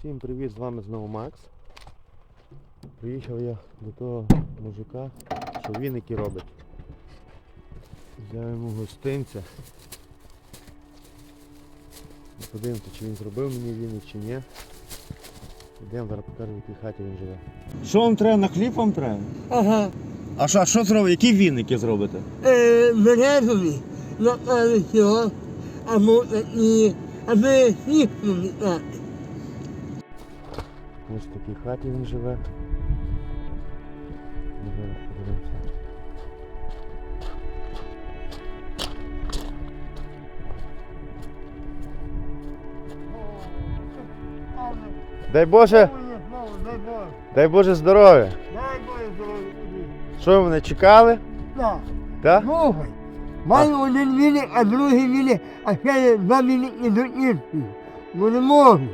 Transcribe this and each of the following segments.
Всім привіт, з вами знову Макс. Приїхав я до того мужика, що віники робить. Взяв йому гостинця. Подивимося, чи він зробив мені віник, чи ні. Йдемо, зараз покажу, в якій хаті він живе. Що вам треба? На хліб вам треба? Ага. А що, що зробите? Які віники зробите? Е, березові напали цього, або такі, аби сніхнули так. Ось в такій хаті він живе. Зараз подивимося. Дай Боже, дай Боже здоров'я. Дай Боже здоров'я. Що ви мене чекали? Так. Так? Слухай, маю один віник, а другий віник, а ще два віники до інших. Бо не можу.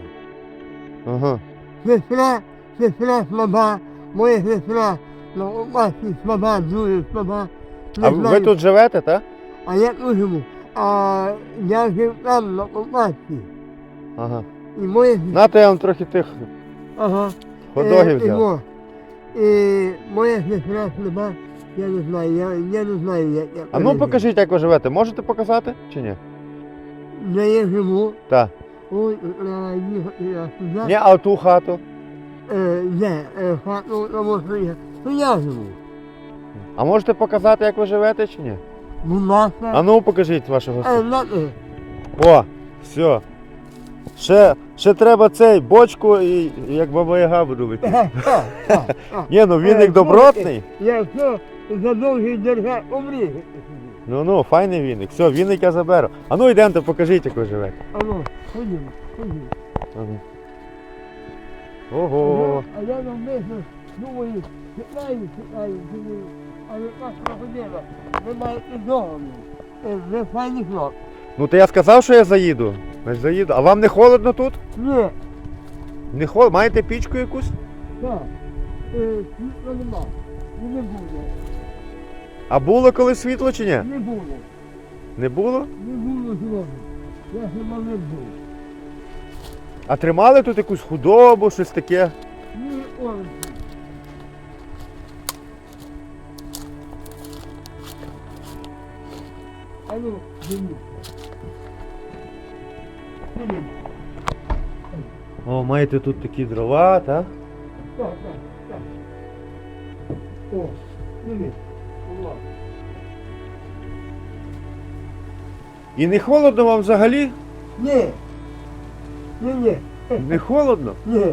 Ага. Сестра, сестра слаба, моя сестра на опасі слаба, дуже слаба. Не А ви знаю, тут живете, так? А я тут живу. А я жив там на опасі. Ага. І моя сестра. Нате я вам трохи тих Ага. ходогів Е, взяв. його. І моя сестра слаба, я не знаю, я, я не знаю, як я А ну покажіть, як ви живете. Можете показати чи ні? Де я живу, Так. Ой, їхати я сюди. Ні, а ту хату. Е, де, е, хату, тому що я, я живу. А можете показати, як ви живете чи ні? Будь ласка. А ну покажіть вашого Е. О, все. Ще, ще треба цей бочку і як баба Яга буду ха. Ні, ну віник Е, добротний. Я все за довгий держав умрію. Ну ну, файний віник. Все, віник я заберу. А ну йдемте, покажіть, як ви живете. Алло, ходімо, ходімо. Ага. Ого. А я навмисно думаю, чекаю, чекаю, думаю, але так проходила. Ви маєте договір. Е, Ви файні хлопці. Ну то я сказав, що я заїду. Значить заїду. А вам не холодно тут? Ні, Не холодно? Маєте пічку якусь? так. Е, Світла нема. І не буде. А було коли світло чи ні? Не буде. Не було? Не було зроблено. Я хіба не був. А тримали тут якусь худобу, щось таке? Ні, ой. А ну, дивіться. Дивіться. О, маєте тут такі дрова, так? Так, так, так. О, дивіться. І не холодно вам взагалі? Ні. Ні, ні. Не холодно? Ні.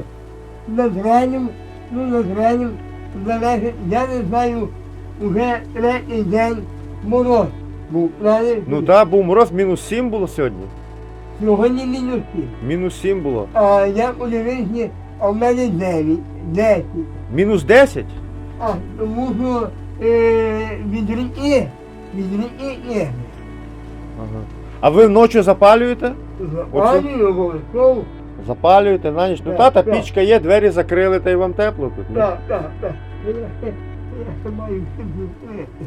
Над раннім, ну над раннім залежить, я не знаю, уже третій день мороз був, правильно? Ну так, був мороз, мінус 7 було сьогодні. Сьогодні мінус сім. Мінус 7 було. А я подивився, а в мене 9, 10. Мінус 10? А тому що від ріки, від ріки. Ага. А ви ночі запалюєте? Запалюю обов'язково. Запалюєте на ніч. Ну Так, тата, так. пічка є, двері закрили, та й вам тепло тут. ні? Так, так, так. Я ще- я ще маю всім зустріти.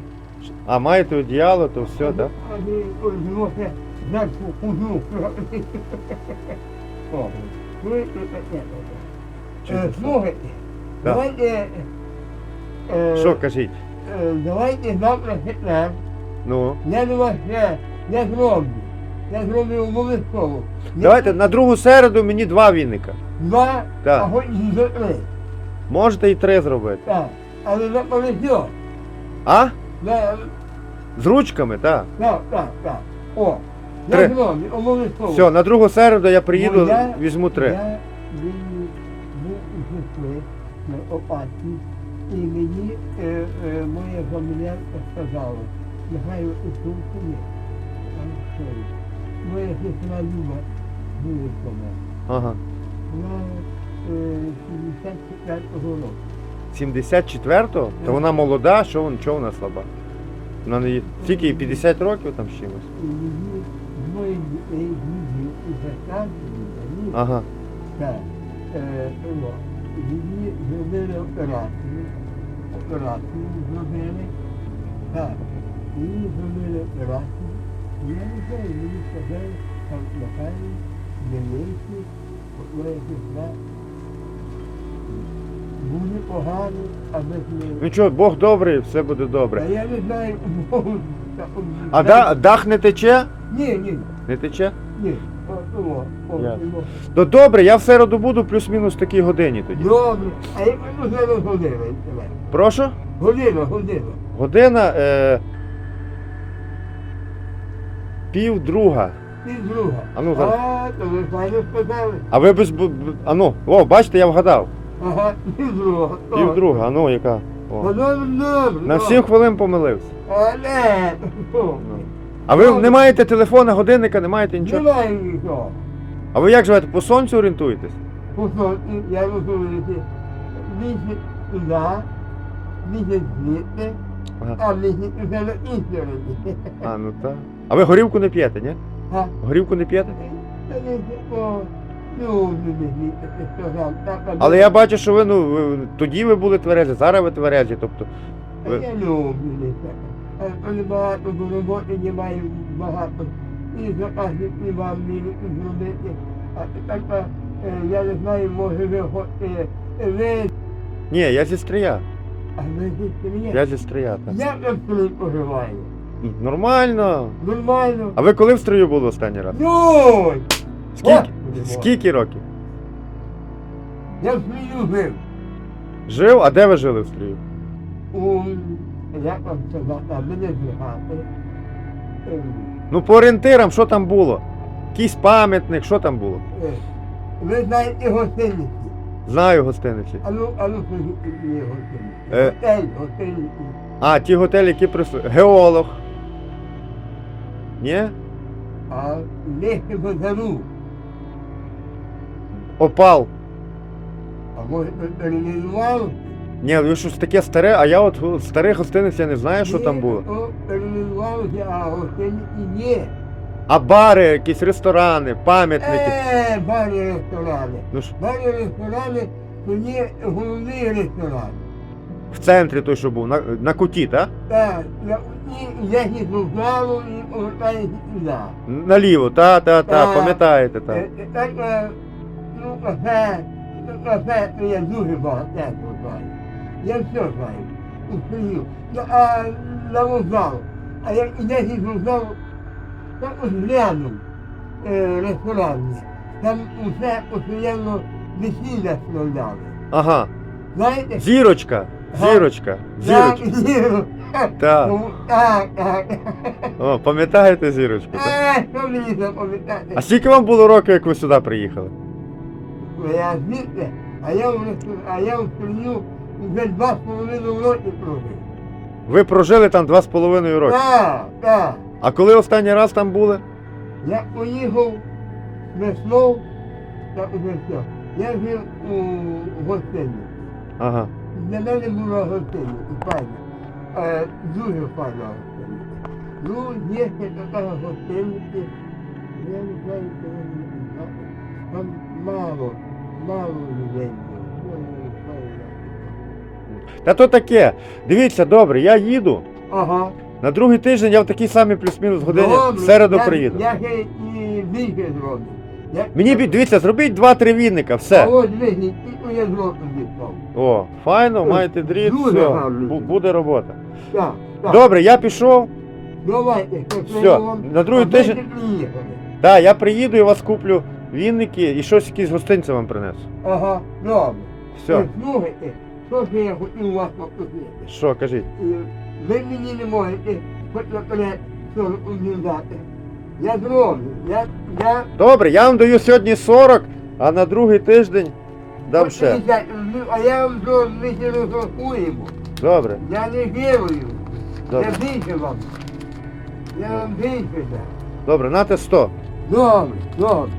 А маєте одіяло, то все, так? А ви ось зверху хожу. О, ви тут таке. Е, Слухайте, Так. давайте, е, Що кажіть? Е, давайте завтра четвер. Ну. Я до вас ще не зроблю. Я зроблю обов'язково. Я Давайте на другу середу мені два віника. Два, Так. а хоч і за три. Можете і три зробити. Так. Але на повезло. А? Да, З ручками, так. Так, так, так. О, Три. зроблю обов'язково. Все, на другу середу я приїду, Бо я- візьму три. Я був був у на опаті, і мені е, е, моя фамілярка сказала, нехай у сумку є. Там що. Моя сестра Люба вулицями. Ага. Вона е, 74-го року. 74-го? То вона молода, що вона, чого вона слаба? Вона не... Тільки їй 50 років там з чимось. І її двоє дітей, дітей і Ага. Так. Е, Її зробили операцію. Операцію зробили. Так. Її зробили операцію. І Я не знаю, мені сказали, там Дениці, от моя Буде погано, а без мене. Нічого, Бог добрий, все буде добре. А я не знаю, Богу. А да, дах не тече? Ні, ні, Не тече? ні. О, о, о, Ясно. о. Добре, я в середу буду плюс-мінус в такій годині тоді. Добре. А я кажу зараз година. Прошу? Година, година. Година е, пів друга. Ти друга. А ну, зараз. А, то ви файно сказали. А ви без. б- б- А ну, о, бачите, я вгадав. Ага, ти друга. Пів друга, а ну яка. Ну, О. добре, добре. На 7 хвилин помилився. Але, Ну. А ви не маєте телефона, годинника, не маєте нічого? немає нічого. А ви як живете? По сонцю орієнтуєтесь? Посольні, я розумію, місяць туди, місяць звідти, Ага. а місяць вже на іншій. А, ну так. А ви горівку не п'єте, ні? А, Горівку не п'єте? та не о, ну, не звідти, ти сказав, так, а Але я бачу, що ви, ну, ви, тоді ви були тверезі, зараз ви тверезі. Тобто, А ви... Я люблю Коли багато до роботи немає багато. І заказів і вам не зробити. А так, а, е, я не знаю, може ви хочете, е, ви, Ні, я зі стрия. а ви зі Я зі стрия, так. Як там стрій поживає? Нормально. Нормально. А ви коли в строю були останній раз? Ну, Скільки? Скільки років? я в стрію жив. Жив? А де ви жили в строю? У, як вам сказати, а мене згадати. Ну по орієнтирам, що там було? Якийсь пам'ятник, що там було? Е, Ви знаєте гостиниці. Знаю гостиниці. А ну, а ну, мені гостиниці. Е. Готель, гостиниці. А, ті готелі, які прису... Геолог. Ні? А нижче базару. Опал. А може ви перейменували? Ні, ви щось таке старе, а я от старих гостиниць я не знаю, що там було. А гостиниці є. А бари, якісь ресторани, пам'ятники. Е, барі ресторани. Ну ж, Барі ресторани, то є головний ресторан. в центрі той, що був, на, на куті, так? Так, я їду в залу і повертаюся туди. Наліво, та, та, та, Так. пам'ятаєте, так. Е, е, Так, е, ну, кафе, ну, кафе, то я дуже багато знаю. Я все знаю. У селі. Ну, а на вокзал. А як ідеш із вокзалу, там ось рядом е, ресторан. Там усе постійно весілля справляли. Ага. Знаєте? Зірочка, зірочка, Так, зірочка. Так. Тому- Так, так. О, пам'ятаєте зірочку? Так? Е, що мені запам'ятати? А скільки вам було років, як ви сюди приїхали? Я звідти, а я в а я в сім'ю вже два з половиною роки прожив. Ви прожили там два з половиною роки. Так, так. А коли останній раз там були? Я поїхав весною, уже все. Я жив у гостиниці. Ага. Для мене була гостиниця, файна. Е, дуже файна гостиниця. Ну, є ще така гостиниця, я не знаю, що. Там мало, мало людей було. Та то таке. Дивіться, добре, я їду. Ага. На другий тиждень я в такій самій плюс-мінус годині в середу я- приїду. Я ще і більше зроблю. Я- Мені бі- дивіться, зробіть два-три вінника, А все. ось вигніть, тільки я зроблю. О, файно, маєте дріт, Дуже все. гарно. бу- Буде робота. Так, так. Добре, я пішов. Давайте, Все, на другий тиждень-. Так, я приїду і вас куплю вінники і щось якісь гостинці вам принесу. Ага, добре. Все, Ви Слухайте, що ж я хотів вас попросити? що, кажіть. Е, Ви мені не можете хоч наперед 41 дати. Я зроблю. Я, я Добре, я вам даю сьогодні 40, а на другий тиждень дам ще. 50, ну, а я вам зроблю, ми ще розрахуємо. Добре, Я не вірую. добре. Я більше вам. Я вам більше дам. Добре, нате 100. Добре, добре.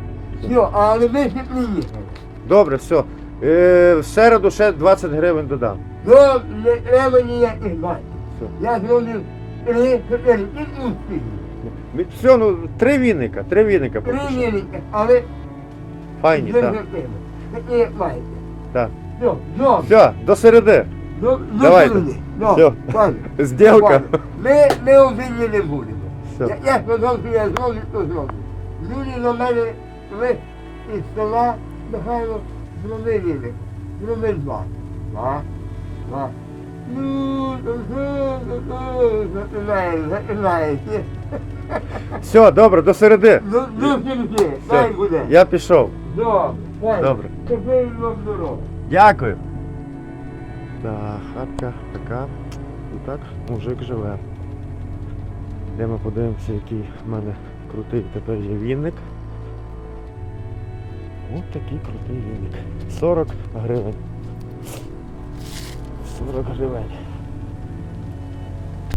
Все, але ви ще приїхали. Добре, все. Е, в середу ще 20 гривень додам. Добре, не треба ніяких бачити. Я зроблю три, чотири, і. Все, ну, три вінника, три віника Три поки що. але Файні, так. Такі як маєте. Так. Все, добре. Все, до середи. До, Давайте. до середи. Добре, Все. пане. Зділка. Пане, Ми, ми обидві не будемо. Все. Я, я сказав, що я зроблю, то зроблю. Люди на мене ви із села Михайло зроби вірик, зроби два. Да? Да. Ну, знаєте. Все, добре, до середи. Ну, ну, тільки, дай буде. Я пішов. Добре, дай. Добре. Тепер вам дорога. Дякую. Так, хатка така. І так мужик живе. Йдемо подивимося, який в мене крутий тепер є вінник. Ось такий крутий вінник. 40 гривень. 40 гривень.